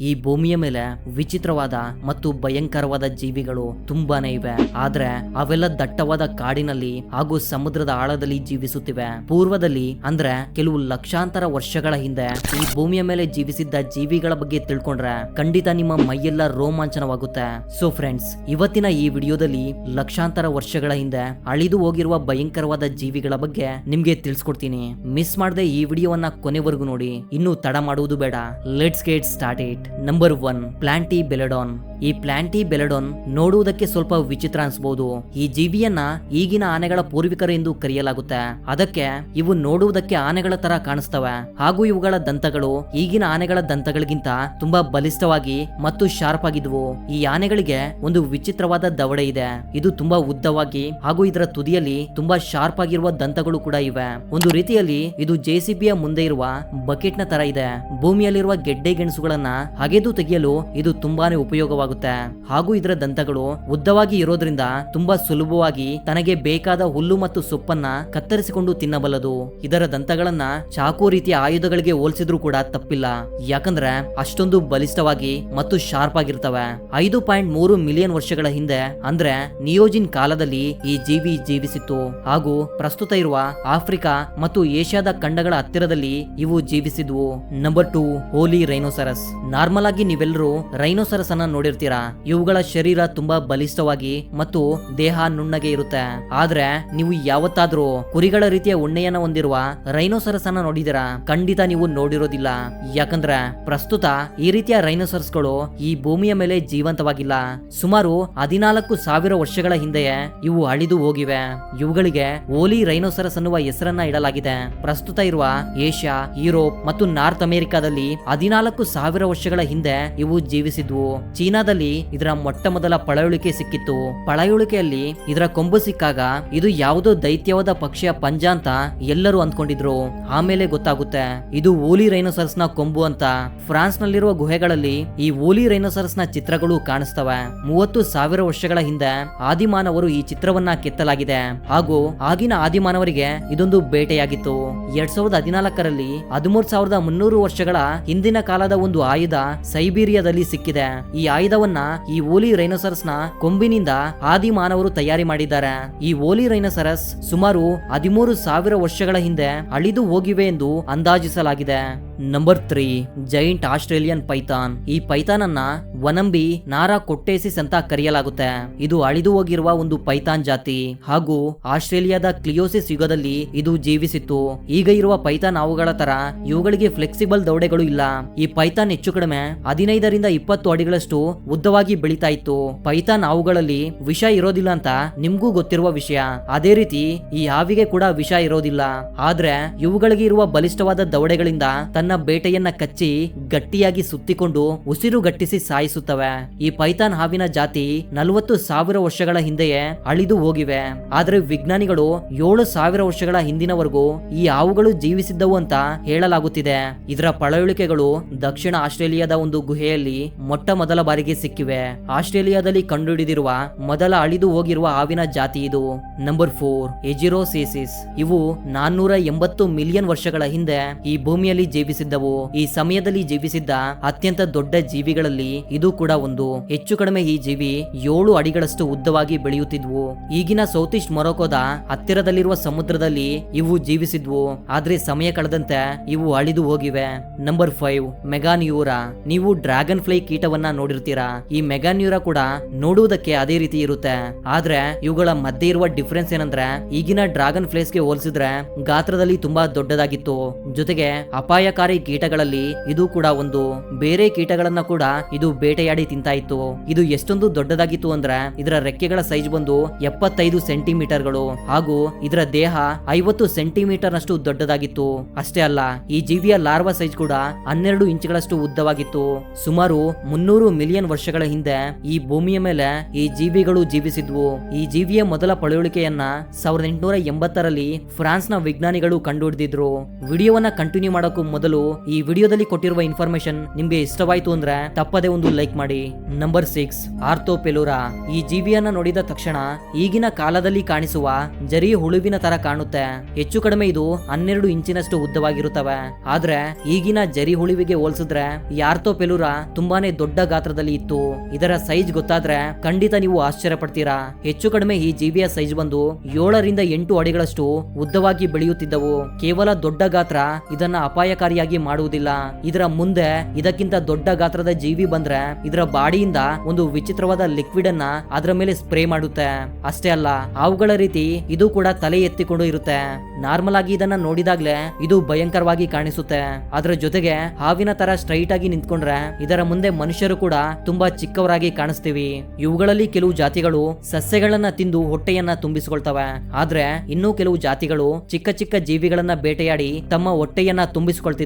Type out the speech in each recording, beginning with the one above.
ಈ ಭೂಮಿಯ ಮೇಲೆ ವಿಚಿತ್ರವಾದ ಮತ್ತು ಭಯಂಕರವಾದ ಜೀವಿಗಳು ತುಂಬಾನೇ ಇವೆ. ಆದ್ರೆ ಅವೆಲ್ಲ ದಟ್ಟವಾದ ಕಾಡಿನಲ್ಲಿ ಹಾಗೂ ಸಮುದ್ರದ ಆಳದಲ್ಲಿ ಜೀವಿಸುತ್ತಿವೆ. ಪೂರ್ವದಲ್ಲಿ, ಅಂದ್ರೆ ಕೆಲವು ಲಕ್ಷಾಂತರ ವರ್ಷಗಳ ಹಿಂದೆ, ಈ ಭೂಮಿಯ ಮೇಲೆ ಜೀವಿಸಿದ್ದ ಜೀವಿಗಳ ಬಗ್ಗೆ ತಿಳ್ಕೊಂಡ್ರೆ ಖಂಡಿತ ನಿಮ್ಮ ಮೈಯೆಲ್ಲ ರೋಮಾಂಚನವಾಗುತ್ತೆ. ಸೊ ಫ್ರೆಂಡ್ಸ್ ಇವತ್ತಿನ ಈ ವಿಡಿಯೋದಲ್ಲಿ ಲಕ್ಷಾಂತರ ವರ್ಷಗಳ ಹಿಂದೆ ಅಳಿದು ಹೋಗಿರುವ ಭಯಂಕರವಾದ ಜೀವಿಗಳ ಬಗ್ಗೆ ನಿಮ್ಗೆ ತಿಳಿಸ್ಕೊಡ್ತೀನಿ. ಮಿಸ್ ಮಾಡದೆ ಈ ವಿಡಿಯೋವನ್ನ ಕೊನೆವರೆಗೂ ನೋಡಿ. ಇನ್ನು ತಡ ಮಾಡುವುದು ಬೇಡ. Let's get start it number one Platybelodon ಈ ಪ್ಲಾಂಟಿ ಬೆಲಡಾನ್ ನೋಡುವುದಕ್ಕೆ ಸ್ವಲ್ಪ ವಿಚಿತ್ರ ಅನ್ಸಬಹುದು ಈ ಜೀವಿಯನ್ನ ಈಗಿನ ಆನೆಗಳ ಪೂರ್ವಿಕರು ಎಂದು ಕರೆಯಲಾಗುತ್ತೆ. ಅದಕ್ಕೆ ಇವು ನೋಡುವುದಕ್ಕೆ ಆನೆಗಳ ತರ ಕಾಣಿಸ್ತವೆ. ಹಾಗೂ ಇವುಗಳ ದಂತಗಳು ಈಗಿನ ಆನೆಗಳ ದಂತಗಳಿಗಿಂತ ತುಂಬಾ ಬಲಿಷ್ಠವಾಗಿ ಮತ್ತು ಶಾರ್ಪ್ ಆಗಿದ್ವು. ಈ ಆನೆಗಳಿಗೆ ಒಂದು ವಿಚಿತ್ರವಾದ ದವಡೆ ಇದೆ. ಇದು ತುಂಬಾ ಉದ್ದವಾಗಿ ಹಾಗೂ ಇದರ ತುದಿಯಲ್ಲಿ ತುಂಬಾ ಶಾರ್ಪ್ ಆಗಿರುವ ದಂತಗಳು ಕೂಡ ಇವೆ. ಒಂದು ರೀತಿಯಲ್ಲಿ ಇದು ಜೆಸಿಬಿಯ ಮುಂದೆ ಇರುವ ಬಕೆಟ್ನ ತರ ಇದೆ. ಭೂಮಿಯಲ್ಲಿರುವ ಗೆಡ್ಡೆ ಗೆಣಸುಗಳನ್ನ ಅಗೆದು ತೆಗೆಯಲು ಇದು ತುಂಬಾನೇ ಉಪಯೋಗವಾಗುತ್ತೆ. ಹಾಗೂ ಇದರ ದಂತಗಳು ಉದ್ದವಾಗಿ ಇರೋದ್ರಿಂದ ತುಂಬಾ ಸುಲಭವಾಗಿ ತನಗೆ ಬೇಕಾದ ಹುಲ್ಲು ಮತ್ತು ಸೊಪ್ಪನ್ನ ಕತ್ತರಿಸಿಕೊಂಡು ತಿನ್ನಬಲ್ಲದು. ಇದರ ದಂತಗಳನ್ನ ಚಾಕು ರೀತಿಯ ಆಯುಧಗಳಿಗೆ ಹೋಲಿಸಿದ್ರು ಕೂಡ ತಪ್ಪಿಲ್ಲ. ಯಾಕಂದ್ರೆ ಅಷ್ಟೊಂದು ಬಲಿಷ್ಠವಾಗಿ ಮತ್ತು ಶಾರ್ಪ್ ಆಗಿರ್ತವೆ. ಐದು ಪಾಯಿಂಟ್ ಮೂರು ಮಿಲಿಯನ್ ವರ್ಷಗಳ ಹಿಂದೆ, ಅಂದ್ರೆ ನಿಯೋಜಿನ್ ಕಾಲದಲ್ಲಿ ಈ ಜೀವಿ ಜೀವಿಸಿತ್ತು. ಹಾಗೂ ಪ್ರಸ್ತುತ ಇರುವ ಆಫ್ರಿಕಾ ಮತ್ತು ಏಷ್ಯಾದ ಖಂಡಗಳ ಹತ್ತಿರದಲ್ಲಿ ಇವು ಜೀವಿಸಿದ್ವು. Number two, woolly rhinoceros. Normal ಆಗಿ ನೀವೆಲ್ಲರೂ ರೈನೋಸರಸ್ ಅನ್ನ ನೋಡಿರ್ತೀರಾ? ಇವುಗಳ ಶರೀರ ತುಂಬಾ ಬಲಿಷ್ಠವಾಗಿ ಮತ್ತು ದೇಹ ನುಣ್ಣಗೆ ಇರುತ್ತೆ. ಆದ್ರೆ ನೀವು ಯಾವತ್ತಾದ್ರೂ ಕುರಿಗಳ ರೀತಿಯ ಉಣ್ಣೆಯನ್ನ ಹೊಂದಿರುವ ರೈನೋಸರಸ್ ಅನ್ನ ನೋಡಿದಿರಾ ಖಂಡಿತ ನೀವು ನೋಡಿರೋದಿಲ್ಲ. ಯಾಕಂದ್ರೆ ಪ್ರಸ್ತುತ ಈ ರೀತಿಯ ರೈನೋಸರ್ಸ್ಗಳು ಈ ಭೂಮಿಯ ಮೇಲೆ ಜೀವಂತವಾಗಿಲ್ಲ. ಸುಮಾರು ಹದಿನಾಲ್ಕು ಸಾವಿರ ವರ್ಷಗಳ ಹಿಂದೆಯೇ ಇವು ಅಳಿದು ಹೋಗಿವೆ. ಇವುಗಳಿಗೆ ಓಲಿ ರೈನೋಸರಸ್ ಅನ್ನುವ ಹೆಸರನ್ನ ಇಡಲಾಗಿದೆ. ಪ್ರಸ್ತುತ ಇರುವ ಏಷ್ಯಾ, ಯುರೋಪ್ ಮತ್ತು ನಾರ್ತ್ ಅಮೆರಿಕಾದಲ್ಲಿ ಹದಿನಾಲ್ಕು ಸಾವಿರ ವರ್ಷಗಳ ಹಿಂದೆ ಇವು ಜೀವಿಸಿದ್ವು. ಚೀನಾದಲ್ಲಿ ಇದರ ಮೊಟ್ಟ ಮೊದಲ ಪಳೆಯುಳಿಕೆ ಸಿಕ್ಕಿತ್ತು. ಪಳೆಯುಳಿಕೆಯಲ್ಲಿ ಇದರ ಕೊಂಬು ಸಿಕ್ಕಾಗ ಇದು ಯಾವುದೋ ದೈತ್ಯವಾದ ಪಕ್ಷಿಯ ಪಂಜ ಅಂತ ಎಲ್ಲರೂ ಅಂದ್ಕೊಂಡಿದ್ರು. ಆಮೇಲೆ ಗೊತ್ತಾಗುತ್ತೆ, ಇದು ಓಲಿ ರೈನೋಸರ್ಸ್ನ ಕೊಂಬು ಅಂತ. ಫ್ರಾನ್ಸ್ ನಲ್ಲಿರುವ ಗುಹೆಗಳಲ್ಲಿ ಈ ಓಲಿ ರೈನೋಸರ್ಸ್ನ ಚಿತ್ರಗಳು ಕಾಣಿಸ್ತವೆ. ಮೂವತ್ತು ಸಾವಿರ ವರ್ಷಗಳ ಹಿಂದೆ ಆದಿಮಾನವರು ಈ ಚಿತ್ರವನ್ನ ಕೆತ್ತಲಾಗಿದೆ. ಹಾಗೂ ಆಗಿನ ಆದಿಮಾನವರಿಗೆ ಇದೊಂದು ಬೇಟೆಯಾಗಿತ್ತು. ಎರಡ್ ಸಾವಿರದ ಹದಿನಾಲ್ಕರಲ್ಲಿ ಹದಿಮೂರ್ ಸಾವಿರದ ಮುನ್ನೂರು ವರ್ಷಗಳ ಹಿಂದಿನ ಕಾಲದ ಒಂದು ಆಯುಧ ಸೈಬೀರಿಯಾದಲ್ಲಿ ಸಿಕ್ಕಿದೆ. ಈ ಆಯುಧವನ್ನ ಈ ಓಲಿ ರೈನೋಸರಸ್ನ ಕೊಂಬಿನಿಂದ ಆದಿ ಮಾನವರು ತಯಾರಿ ಮಾಡಿದ್ದಾರೆ. ಈ ಓಲಿ ರೈನೋಸರಸ್ ಸುಮಾರು ಹದಿಮೂರು ಸಾವಿರ ವರ್ಷಗಳ ಹಿಂದೆ ಅಳಿದು ಹೋಗಿವೆ ಎಂದು ಅಂದಾಜಿಸಲಾಗಿದೆ. Number three giant Australian python ಈ ಪೈಥಾನ್ ಅನ್ನ ವನಂಬಿ ನಾರಾ ಕೊಟ್ಟೇಸಿಸ್ ಅಂತ ಕರೆಯಲಾಗುತ್ತೆ. ಇದು ಅಳಿದು ಹೋಗಿರುವ ಒಂದು ಪೈಥಾನ್ ಜಾತಿ. ಹಾಗೂ ಆಸ್ಟ್ರೇಲಿಯಾದ ಕ್ಲಿಯೋಸಿಸ್ ಯುಗದಲ್ಲಿ ಇದು ಜೀವಿಸಿತ್ತು. ಈಗ ಇರುವ ಪೈಥಾನ್ ಅವುಗಳ ತರ ಇವುಗಳಿಗೆ ಫ್ಲೆಕ್ಸಿಬಲ್ ದೌಡೆಗಳು ಇಲ್ಲ. ಈ ಪೈಥಾನ್ ಹೆಚ್ಚು ಕಡಿಮೆ ಹದಿನೈದರಿಂದ ಇಪ್ಪತ್ತು ಅಡಿಗಳಷ್ಟು ಉದ್ದವಾಗಿ ಬೆಳೀತಾ ಇತ್ತು. ಪೈಥಾನ್ ಅವುಗಳಲ್ಲಿ ವಿಷ ಇರೋದಿಲ್ಲ ಅಂತ ನಿಮ್ಗೂ ಗೊತ್ತಿರುವ ವಿಷಯ. ಅದೇ ರೀತಿ ಈ ಹಾವಿಗೆ ಕೂಡ ವಿಷ ಇರೋದಿಲ್ಲ. ಆದ್ರೆ ಇವುಗಳಿಗೆ ಇರುವ ಬಲಿಷ್ಠವಾದ ದೌಡೆಗಳಿಂದ ತನ್ನ ಬೇಟೆಯನ್ನ ಕಚ್ಚಿ ಗಟ್ಟಿಯಾಗಿ ಸುತ್ತಿಕೊಂಡು ಉಸಿರು ಗಟ್ಟಿಸಿ ಸಾಯಿಸುತ್ತವೆ. ಈ ಪೈಥಾನ್ ಹಾವಿನ ಜಾತಿ ನಲವತ್ತು ಸಾವಿರ ವರ್ಷಗಳ ಹಿಂದೆಯೇ ಅಳಿದು ಹೋಗಿವೆ. ಆದರೆ ವಿಜ್ಞಾನಿಗಳು ಏಳು ಸಾವಿರ ವರ್ಷಗಳ ಹಿಂದಿನವರೆಗೂ ಈ ಹಾವುಗಳು ಜೀವಿಸಿದ್ದವು ಅಂತ ಹೇಳಲಾಗುತ್ತಿದೆ. ಇದರ ಪಳವಳಿಕೆಗಳು ದಕ್ಷಿಣ ಆಸ್ಟ್ರೇಲಿಯಾದ ಒಂದು ಗುಹೆಯಲ್ಲಿ ಮೊಟ್ಟ ಮೊದಲ ಬಾರಿಗೆ ಸಿಕ್ಕಿವೆ. ಆಸ್ಟ್ರೇಲಿಯಾದಲ್ಲಿ ಕಂಡುಹಿಡಿದಿರುವ ಮೊದಲ ಅಳಿದು ಹೋಗಿರುವ ಹಾವಿನ ಜಾತಿ ಇದು. ನಂಬರ್ ಫೋರ್ ಎಜಿರೋಸಿಸಿಸ್ ಇವು ನಾನ್ನೂರ ಎಂಬತ್ತು ಮಿಲಿಯನ್ ವರ್ಷಗಳ ಹಿಂದೆ ಈ ಭೂಮಿಯಲ್ಲಿ ಜೀವಿಸಿದ್ದವು. ಈ ಸಮಯದಲ್ಲಿ ಜೀವಿಸಿದ್ದ ಅತ್ಯಂತ ದೊಡ್ಡ ಜೀವಿಗಳಲ್ಲಿ ಇದು ಕೂಡ ಒಂದು. ಹೆಚ್ಚು ಕಡಿಮೆ ಈ ಜೀವಿ ಏಳು ಅಡಿಗಳಷ್ಟು ಉದ್ದವಾಗಿ ಬೆಳೆಯುತ್ತಿದ್ವು. ಈಗಿನ ಸೌತ್ ಈಸ್ಟ್ ಮೊರೊಕೋದ ಹತ್ತಿರದಲ್ಲಿರುವ ಸಮುದ್ರದಲ್ಲಿ ಇವು ಜೀವಿಸಿದ್ವು. ಆದ್ರೆ ಸಮಯ ಕಳೆದಂತೆ ಇವು ಅಳಿದು ಹೋಗಿವೆ. Number five, Meganeura. ನೀವು ಡ್ರ್ಯಾಗನ್ ಫ್ಲೈ ಕೀಟವನ್ನ ನೋಡಿರ್ತೀರಾ? ಈ ಮೆಗಾನ್ಯೂರಾ ಕೂಡ ನೋಡುವುದಕ್ಕೆ ಅದೇ ರೀತಿ ಇರುತ್ತೆ. ಆದ್ರೆ ಇವುಗಳ ಮಧ್ಯೆ ಇರುವ ಡಿಫ್ರೆನ್ಸ್ ಏನಂದ್ರೆ, ಈಗಿನ ಡ್ರ್ಯಾಗನ್ ಫ್ಲೈಸ್ಗೆ ಹೋಲಿಸಿದ್ರೆ ಗಾತ್ರದಲ್ಲಿ ತುಂಬಾ ದೊಡ್ಡದಾಗಿತ್ತು. ಜೊತೆಗೆ ಅಪಾಯಕಾರಿ ಕೀಟಗಳಲ್ಲಿ ಇದು ಕೂಡ ಒಂದು. ಬೇರೆ ಕೀಟಗಳನ್ನ ಕೂಡ ಇದು ಬೇಟೆಯಾಡಿ ತಿಂತಾ ಇತ್ತು. ಇದು ಎಷ್ಟೊಂದು ದೊಡ್ಡದಾಗಿತ್ತು ಅಂದ್ರೆ ಇದರ ರೆಕ್ಕೆಗಳ ಸೈಜ್ ಬಂದು ಎಪ್ಪತ್ತೈದು ಸೆಂಟಿಮೀಟರ್ಗಳು ಹಾಗೂ ಇದರ ದೇಹ ಐವತ್ತು ಸೆಂಟಿಮೀಟರ್ ನಷ್ಟು ದೊಡ್ಡದಾಗಿತ್ತು. ಅಷ್ಟೇ ಅಲ್ಲ, ಈ ಜೀವಿಯ ಲಾರ್ವಾ ಸೈಜ್ ಕೂಡ ಹನ್ನೆರಡು ಇಂಚುಗಳಷ್ಟು ಉದ್ದವಾಗಿತ್ತು. ಸುಮಾರು ಮುನ್ನೂರು ಮಿಲಿಯನ್ ವರ್ಷಗಳ ಹಿಂದೆ ಈ ಭೂಮಿಯ ಮೇಲೆ ಈ ಜೀವಿಗಳು ಜೀವಿಸಿದ್ವು. ಈ ಜೀವಿಯ ಮೊದಲ ಪಳೆಯುಳಿಕೆಯನ್ನ ಸಾವಿರದ ಎಂಟುನೂರ ಎಂಬತ್ತರಲ್ಲಿ ಫ್ರಾನ್ಸ್ನ ವಿಜ್ಞಾನಿಗಳು ಕಂಡುಹಿಡಿದಿದ್ರು. ವಿಡಿಯೋವನ್ನ ಕಂಟಿನ್ಯೂ ಮಾಡೋಕ್ಕೂ ಮೊದಲು ಈ ವಿಡಿಯೋದಲ್ಲಿ ಕೊಟ್ಟಿರುವ ಇನ್ಫಾರ್ಮೇಶನ್ ನಿಮ್ಗೆ ಇಷ್ಟವಾಯ್ತು ಅಂದ್ರೆ ತಪ್ಪದೇ ಒಂದು ಲೈಕ್ ಮಾಡಿ. ನಂಬರ್ ಸಿಕ್ಸ್ ಆರ್ಥೋಪೆಲುರಾ ಈ ಜೀವಿಯನ್ನ ನೋಡಿದ ತಕ್ಷಣ ಈಗಿನ ಕಾಲದಲ್ಲಿ ಕಾಣಿಸುವ ಜರಿ ಹುಳುವಿನ ತರ ಕಾಣುತ್ತೆ. ಹೆಚ್ಚು ಕಡಿಮೆ ಇದು ಹನ್ನೆರಡು ಇಂಚಿನಷ್ಟು ಉದ್ದವಾಗಿರುತ್ತವೆ. ಆದ್ರೆ ಈಗಿನ ಜರಿ ಹುಳುವಿಗೆ ಹೋಲಿಸಿದ್ರೆ ಈ ಆರ್ಥೋಪೆಲುರಾ ತುಂಬಾನೇ ದೊಡ್ಡ ಗಾತ್ರದಲ್ಲಿ ಇತ್ತು. ಇದರ ಸೈಜ್ ಗೊತ್ತಾದ್ರೆ ಖಂಡಿತ ನೀವು ಆಶ್ಚರ್ಯ ಪಡ್ತೀರಾ ಹೆಚ್ಚು ಕಡಿಮೆ ಈ ಜೀವಿಯ ಸೈಜ್ ಬಂದು ಏಳರಿಂದ ಎಂಟು ಅಡಿಗಳಷ್ಟು ಉದ್ದವಾಗಿ ಬೆಳೆಯುತ್ತಿದ್ದವು. ಕೇವಲ ದೊಡ್ಡ ಗಾತ್ರ ಇದನ್ನ ಅಪಾಯಕಾರಿಯಾಗಿ ಮಾಡುವುದಿಲ್ಲ. ಇದರ ಮುಂದೆ ಇದಕ್ಕಿಂತ ದೊಡ್ಡ ಗಾತ್ರದ ಜೀವಿ ಬಂದ್ರೆ ಇದರ ಬಾಡಿಯಿಂದ ಒಂದು ವಿಚಿತ್ರವಾದ ಲಿಕ್ವಿಡ್ ಅನ್ನ ಅದರ ಮೇಲೆ ಸ್ಪ್ರೇ ಮಾಡುತ್ತೆ. ಅಷ್ಟೇ ಅಲ್ಲ ಅವುಗಳ ರೀತಿ ಇದು ಕೂಡ ತಲೆ ಎತ್ತಿಕೊಂಡು ಇರುತ್ತೆ. ನಾರ್ಮಲ್ ಆಗಿ ಇದನ್ನ ನೋಡಿದಾಗ್ಲೇ ಇದು ಭಯಂಕರವಾಗಿ ಕಾಣಿಸುತ್ತೆ. ಅದರ ಜೊತೆಗೆ ಹಾವಿನ ತರ ಸ್ಟ್ರೈಟ್ ಆಗಿ ನಿಂತ್ಕೊಂಡ್ರೆ ಇದರ ಮುಂದೆ ಮನುಷ್ಯರು ಕೂಡ ತುಂಬಾ ಚಿಕ್ಕವರಾಗಿ ಕಾಣಿಸ್ತೀವಿ. ಇವುಗಳಲ್ಲಿ ಕೆಲವು ಜಾತಿಗಳು ಸಸ್ಯಗಳನ್ನ ತಿಂದು ಹೊಟ್ಟೆಯನ್ನ ತುಂಬಿಸಿಕೊಳ್ತವೆ. ಆದ್ರೆ ಇನ್ನೂ ಕೆಲವು ಜಾತಿಗಳು ಚಿಕ್ಕ ಚಿಕ್ಕ ಜೀವಿಗಳನ್ನ ಬೇಟೆಯಾಡಿ ತಮ್ಮ ಹೊಟ್ಟೆಯನ್ನ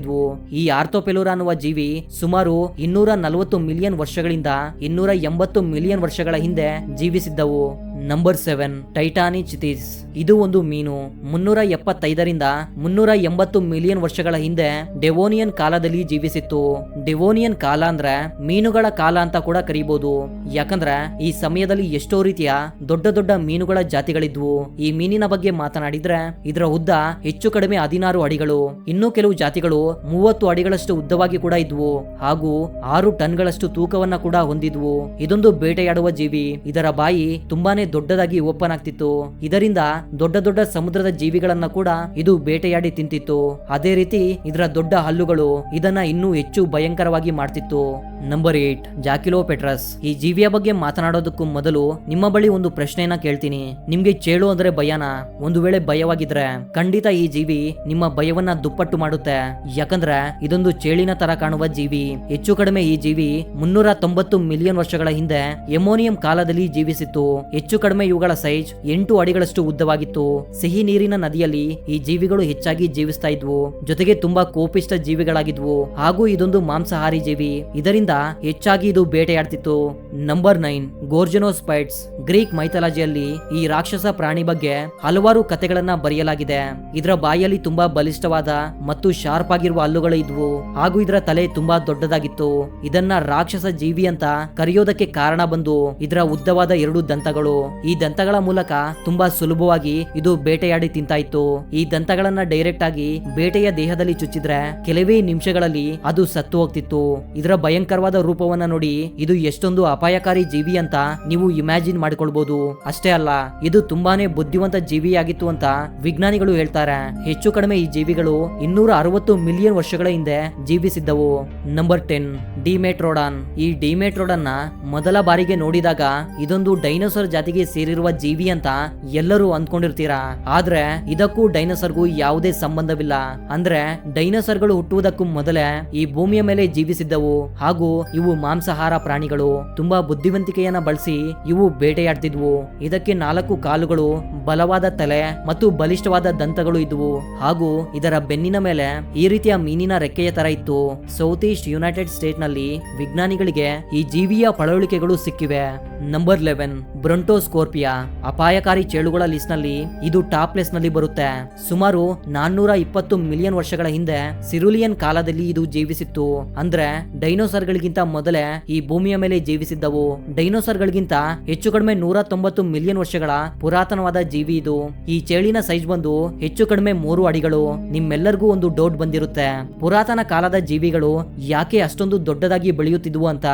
ತುಂಬಿಸಿಕೊಳ್ತಿದ್ವು ಈ ಆರ್ಥೋಪೆಲುರಾ ಅನ್ನುವ ಜೀವಿ ಸುಮಾರು ಇನ್ನೂರ ನಲವತ್ತು ಮಿಲಿಯನ್ ವರ್ಷಗಳಿಂದ ಇನ್ನೂರ ಎಂಬತ್ತು ಮಿಲಿಯನ್ ವರ್ಷಗಳ ಹಿಂದೆ ಜೀವಿಸಿದ್ದವು. ನಂಬರ್ ಸೆವೆನ್ ಟೈಟಾನಿ ಚಿತೀಸ್ ಇದು ಒಂದು ಮೀನು. ಮುನ್ನೂರ ಎಪ್ಪತ್ತೈದರಿಂದ ಮುನ್ನೂರ ಎಂಬತ್ತು ಮಿಲಿಯನ್ ವರ್ಷಗಳ ಹಿಂದೆ ಡೆವೋನಿಯನ್ ಕಾಲದಲ್ಲಿ ಜೀವಿಸಿತ್ತು. ಡೆವೋನಿಯನ್ ಕಾಲ ಅಂದ್ರೆ ಮೀನುಗಳ ಕಾಲ ಅಂತ ಕೂಡ ಕರೀಬಹುದು ಯಾಕಂದ್ರೆ ಈ ಸಮಯದಲ್ಲಿ ಎಷ್ಟೋ ರೀತಿಯ ದೊಡ್ಡ ದೊಡ್ಡ ಮೀನುಗಳ ಜಾತಿಗಳಿದ್ವು. ಈ ಮೀನಿನ ಬಗ್ಗೆ ಮಾತನಾಡಿದ್ರೆ ಇದರ ಉದ್ದ ಹೆಚ್ಚು ಕಡಿಮೆ ಹದಿನಾರು ಅಡಿಗಳು. ಇನ್ನು ಕೆಲವು ಜಾತಿಗಳು ಮೂವತ್ತು ಅಡಿಗಳಷ್ಟು ಉದ್ದವಾಗಿ ಕೂಡ ಇದ್ವು. ಹಾಗೂ ಆರು ಟನ್ಗಳಷ್ಟು ತೂಕವನ್ನ ಕೂಡ ಹೊಂದಿದ್ವು. ಇದೊಂದು ಬೇಟೆಯಾಡುವ ಜೀವಿ. ಇದರ ಬಾಯಿ ತುಂಬಾನೇ ದೊಡ್ಡದಾಗಿ ಓಪನ್ ಆಗ್ತಿತ್ತು. ಇದರಿಂದ ದೊಡ್ಡ ದೊಡ್ಡ ಸಮುದ್ರದ ಜೀವಿಗಳನ್ನ ಕೂಡ ಇದು ಬೇಟೆಯಾಡಿ ತಿಂತಿತ್ತು. ಅದೇ ರೀತಿ ಇದರ ದೊಡ್ಡ ಹಲ್ಲುಗಳು ಇದನ್ನ ಇನ್ನೂ ಹೆಚ್ಚು ಭಯಂಕರವಾಗಿ ಮಾಡ್ತಿತ್ತು. ನಂಬರ್ ಏಟ್ ಜಾಕಿಲೋ ಪೆಟ್ರಸ್ ಈ ಜೀವಿಯ ಬಗ್ಗೆ ಮಾತನಾಡೋದಕ್ಕೂ ಮೊದಲು ನಿಮ್ಮ ಬಳಿ ಒಂದು ಪ್ರಶ್ನೆಯನ್ನ ಕೇಳ್ತೀನಿ. ನಿಮ್ಗೆ ಚೇಳು ಅಂದ್ರೆ ಭಯನಾ? ಒಂದು ವೇಳೆ ಭಯವಾಗಿದ್ರೆ ಖಂಡಿತ ಈ ಜೀವಿ ನಿಮ್ಮ ಭಯವನ್ನ ದುಪ್ಪಟ್ಟು ಮಾಡುತ್ತೆ. ಯಾಕಂದ್ರೆ ಇದೊಂದು ಚೇಳಿನ ತರ ಕಾಣುವ ಜೀವಿ. ಹೆಚ್ಚು ಕಡಿಮೆ ಈ ಜೀವಿ ಮುನ್ನೂರ ತೊಂಬತ್ತು ಮಿಲಿಯನ್ ವರ್ಷಗಳ ಹಿಂದೆ ಎಮೋನಿಯಂ ಕಾಲದಲ್ಲಿ ಜೀವಿಸಿತ್ತು. ಹೆಚ್ಚು ಕಡಿಮೆ ಇವುಗಳ ಸೈಜ್ ಎಂಟು ಅಡಿಗಳಷ್ಟು ಉದ್ದವಾಗಿತ್ತು. ಸಿಹಿ ನೀರಿನ ನದಿಯಲ್ಲಿ ಈ ಜೀವಿಗಳು ಹೆಚ್ಚಾಗಿ ಜೀವಿಸ್ತಾ ಇದ್ವು. ಜೊತೆಗೆ ತುಂಬಾ ಕೋಪಿಷ್ಟ ಜೀವಿಗಳಾಗಿದ್ವು. ಹಾಗೂ ಇದೊಂದು ಮಾಂಸಾಹಾರಿ ಜೀವಿ. ಇದರಿಂದ ಹೆಚ್ಚಾಗಿ ಇದು ಬೇಟೆಯಾಡ್ತಿತ್ತು. ನಂಬರ್ ನೈನ್ ಗೋರ್ಜನೋಸ್ಪೈಟ್ಸ್ ಗ್ರೀಕ್ ಮೈಥಾಲಜಿಯಲ್ಲಿ ಈ ರಾಕ್ಷಸ ಪ್ರಾಣಿ ಬಗ್ಗೆ ಹಲವಾರು ಕಥೆಗಳನ್ನ ಬರೆಯಲಾಗಿದೆ. ಇದರ ಬಾಯಲ್ಲಿ ತುಂಬಾ ಬಲಿಷ್ಠವಾದ ಮತ್ತು ಶಾರ್ಪ್ ಆಗಿರುವ ಹಲ್ಲುಗಳು ಇದ್ವು. ಹಾಗೂ ಇದರ ತಲೆ ತುಂಬಾ ದೊಡ್ಡದಾಗಿತ್ತು. ಇದನ್ನ ರಾಕ್ಷಸ ಜೀವಿ ಅಂತ ಕರೆಯೋದಕ್ಕೆ ಕಾರಣ ಬಂದು ಇದರ ಉದ್ದವಾದ ಎರಡು ದಂತಗಳು. ಈ ದಂತಗಳ ಮೂಲಕ ತುಂಬಾ ಸುಲಭವಾಗಿ ಇದು ಬೇಟೆಯಾಡಿ ತಿಂತಾ ಇತ್ತು ಈ ದಂತಗಳನ್ನ ಡೈರೆಕ್ಟ್ ಆಗಿ ಬೇಟೆಯ ದೇಹದಲ್ಲಿ ಚುಚ್ಚಿದ್ರೆ ಕೆಲವೇ ನಿಮಿಷಗಳಲ್ಲಿ ಅದು ಸತ್ತು ಹೋಗ್ತಿತ್ತು. ಇದರ ಭಯಂಕರವಾದ ರೂಪವನ್ನ ನೋಡಿ, ಇದು ಎಷ್ಟೊಂದು ಅಪಾಯಕಾರಿ ಜೀವಿ ಅಂತ ನೀವು ಇಮ್ಯಾಜಿನ್ ಮಾಡ್ಕೊಳ್ಬಹುದು ಅಷ್ಟೇ ಅಲ್ಲ, ಇದು ತುಂಬಾನೇ ಬುದ್ಧಿವಂತ ಜೀವಿಯಾಗಿತ್ತು ಅಂತ ವಿಜ್ಞಾನಿಗಳು ಹೇಳ್ತಾರೆ. ಹೆಚ್ಚು ಕಡಿಮೆ ಈ ಜೀವಿಗಳು ಇನ್ನೂರ ಅರವತ್ತು ಮಿಲಿಯನ್ ವರ್ಷಗಳ ಹಿಂದೆ ಜೀವಿಸಿದ್ದವು. ನಂಬರ್ ಟೆನ್ ಡಿಮೆಟ್ರೋಡಾನ್ ಈ ಡಿಮೆಟ್ರೋಡನ್ನ ಮೊದಲ ಬಾರಿಗೆ ನೋಡಿದಾಗ, ಇದೊಂದು ಡೈನೋಸರ್ ಜಾತಿಗೆ ಸೇರಿರುವ ಜೀವಿ ಅಂತ ಎಲ್ಲರೂ ಅಂದ್ಕೊಂಡಿರ್ತೀರಾ? ಆದ್ರೆ, ಇದಕ್ಕೂ ಡೈನೋಸರ್ಗೂ ಯಾವುದೇ ಸಂಬಂಧವಿಲ್ಲ. ಅಂದ್ರೆ, ಡೈನೋಸರ್ಗಳು ಹುಟ್ಟುವುದಕ್ಕೂ ಮೊದಲೇ ಈ ಭೂಮಿಯ ಮೇಲೆ ಜೀವಿಸಿದ್ದವು. ಹಾಗೂ ಇವು ಮಾಂಸಾಹಾರ ಪ್ರಾಣಿಗಳು. ತುಂಬಾ ಬುದ್ಧಿವಂತಿಕೆಯನ್ನ ಬಳಸಿ ಇವು ಬೇಟೆಯಾಡ್ತಿದ್ವು. ಇದಕ್ಕೆ ನಾಲ್ಕು ಕಾಲುಗಳು, ಬಲವಾದ ತಲೆ ಮತ್ತು ಬಲಿಷ್ಠವಾದ ದಂತಗಳು ಇದ್ವು. ಹಾಗೂ ಇದರ ಬೆನ್ನಿನ ಮೇಲೆ ಈ ರೀತಿಯ ಮೀನಿನ ರೆಕ್ಕೆಯ ತರ ಇತ್ತು. ಸೌತ್ ಈಸ್ಟ್ ಯುನೈಟೆಡ್ ಸ್ಟೇಟ್ನಲ್ಲಿ ವಿಜ್ಞಾನಿಗಳಿಗೆ ಈ ಜೀವಿಯ ಪಳವಳಿಕೆಗಳು ಸಿಕ್ಕಿವೆ. ನಂಬರ್ ಲೆವೆನ್ ಬ್ರೊಂಟೋಸ್ಕೋರ್ಪಿಯಾ ಅಪಾಯಕಾರಿ ಚೇಳುಗಳ ಲಿಸ್ಟ್ನಲ್ಲಿ ಇದು ಟಾಪ್ ಪ್ಲೇಸ್ನಲ್ಲಿ ಬರುತ್ತೆ. ಸುಮಾರು ನಾನ್ನೂರ ಇಪ್ಪತ್ತು ಮಿಲಿಯನ್ ವರ್ಷಗಳ ಹಿಂದೆ ಸಿರುಲಿಯನ್ ಕಾಲದಲ್ಲಿ ಇದು ಜೀವಿಸಿತ್ತು. ಅಂದ್ರೆ ಡೈನೋಸರ್ ಗಳಿಗಿಂತ ಮೊದಲೇ ಈ ಭೂಮಿಯ ಮೇಲೆ ಜೀವಿಸಿದ್ದವು. ಡೈನೋಸರ್ ಗಳಿಗಿಂತ ಹೆಚ್ಚು ಕಡಿಮೆ ನೂರ ತೊಂಬತ್ತು ಮಿಲಿಯನ್ ವರ್ಷಗಳ ಪುರಾತನವಾದ ಜೀವಿ ಇದು. ಈ ಚೇಳಿನ ಸೈಜ್ ಬಂದು ಹೆಚ್ಚು ಕಡಿಮೆ ಮೂರು ಅಡಿಗಳು. ನಿಮ್ಮೆಲ್ಲರಿಗೂ ಒಂದು ಡೌಟ್ ಬಂದಿರುತ್ತೆ. ಪುರಾತನ ಕಾಲದ ಜೀವಿಗಳು ಯಾಕೆ ಅಷ್ಟೊಂದು ದೊಡ್ಡದಾಗಿ ಬೆಳೆಯುತ್ತಿದ್ವು ಅಂತ.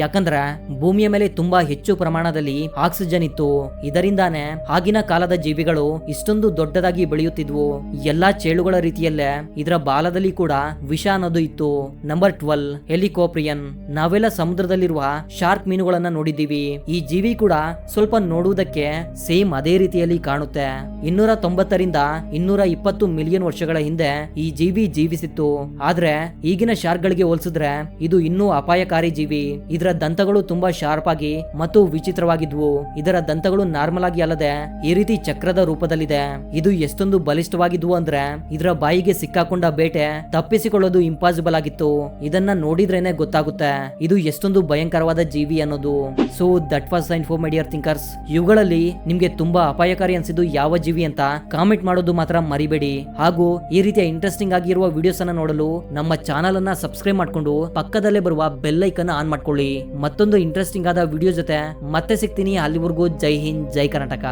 ಯಾಕಂದ್ರೆ ಭೂಮಿಯ ಮೇಲೆ ತುಂಬಾ ಹೆಚ್ಚು ಪ್ರಮಾಣದಲ್ಲಿ ಆಕ್ಸಿಜನ್ ಇತ್ತು. ಇದರಿಂದಾನೆ ಆಗಿನ ಕಾಲದ ಜೀವಿಗಳು ಇಷ್ಟೊಂದು ದೊಡ್ಡದಾಗಿ ಬೆಳೆಯುತ್ತಿದ್ವು. ಎಲ್ಲಾ ಚೇಳುಗಳ ರೀತಿಯಲ್ಲೇ ಇದರ ಬಾಲದಲ್ಲಿ ಕೂಡ ವಿಷ ಅನ್ನೋದು ಇತ್ತು. Number twelve Helicoprion. ನಾವೆಲ್ಲ ಸಮುದ್ರದಲ್ಲಿರುವ ಶಾರ್ಕ್ ಮೀನುಗಳನ್ನ ನೋಡಿದ್ದೀವಿ. ಈ ಜೀವಿ ಕೂಡ ಸ್ವಲ್ಪ ನೋಡುವುದಕ್ಕೆ ಸೇಮ್ ಅದೇ ರೀತಿಯಲ್ಲಿ ಕಾಣುತ್ತೆ. ಇನ್ನೂರ ತೊಂಬತ್ತರಿಂದ ಇನ್ನೂರ ಇಪ್ಪತ್ತು ಮಿಲಿಯನ್ ವರ್ಷಗಳ ಹಿಂದೆ ಈ ಜೀವಿ ಜೀವಿಸಿತ್ತು. ಆದ್ರೆ ಈಗಿನ ಶಾರ್ಕ್ ಗಳಿಗೆ ಹೋಲಿಸಿದ್ರೆ ಇದು ಇನ್ನೂ ಅಪಾಯಕಾರಿ ಜೀವಿ. ಇದರ ದಂತಗಳು ತುಂಬಾ ಶಾರ್ಪ್ ಆಗಿ ಮತ್ತು ವಿಚಿತ್ರವಾಗಿದ್ವು. ಇದರ ದಂತಗಳು ನಾರ್ಮಲ್ ಆಗಿ ಅಲ್ಲದೆ ಈ ರೀತಿ ಚಕ್ರದ ರೂಪದಲ್ಲಿದೆ. ಇದು ಎಷ್ಟೊಂದು ಬಲಿಷ್ಠವಾಗಿದ್ವು ಅಂದ್ರೆ ಇದರ ಬಾಯಿಗೆ ಸಿಕ್ಕಾಕೊಂಡ ಬೇಟೆ ತಪ್ಪಿಸಿಕೊಳ್ಳೋದು ಇಂಪಾಸಿಬಲ್ ಆಗಿತ್ತು. ಇದನ್ನ ನೋಡಿದ್ರೇನೆ ಗೊತ್ತಾಗುತ್ತೆ ಇದು ಎಷ್ಟೊಂದು ಭಯಂಕರವಾದ ಜೀವಿ ಅನ್ನೋದು. So that was info media thinkers ಇವುಗಳಲ್ಲಿ ನಿಮ್ಗೆ ತುಂಬಾ ಅಪಾಯಕಾರಿ ಅನ್ಸಿದ್ದು ಯಾವ ಜೀವಿ ಅಂತ ಕಾಮೆಂಟ್ ಮಾಡೋದು ಮಾತ್ರ ಮರಿಬೇಡಿ. ಹಾಗೂ ಈ ರೀತಿಯ ಇಂಟ್ರೆಸ್ಟಿಂಗ್ ಆಗಿರುವ ವಿಡಿಯೋಸ್ ಅನ್ನ ನೋಡಲು ನಮ್ಮ ಚಾನಲ್ ಅನ್ನ ಸಬ್ಸ್ಕ್ರೈಬ್ ಮಾಡ್ಕೊಂಡು ಪಕ್ಕದಲ್ಲೇ ಬರುವ ಬೆಲ್ ಐಕನ್ ಆನ್ ಮಾಡ್ಕೊಳ್ಳಿ. ಮತ್ತೊಂದು ಇಂಟ್ರೆಸ್ಟಿಂಗ್ ಆದ ವಿಡಿಯೋ ಜೊತೆ ಮತ್ತೆ ಸಿಗ್ತೀನಿ ಅಲ್ಲಿವರೆಗೂ. ಜೈ ಹಿಂದ್, ಜೈ ಕರ್ನಾಟಕ.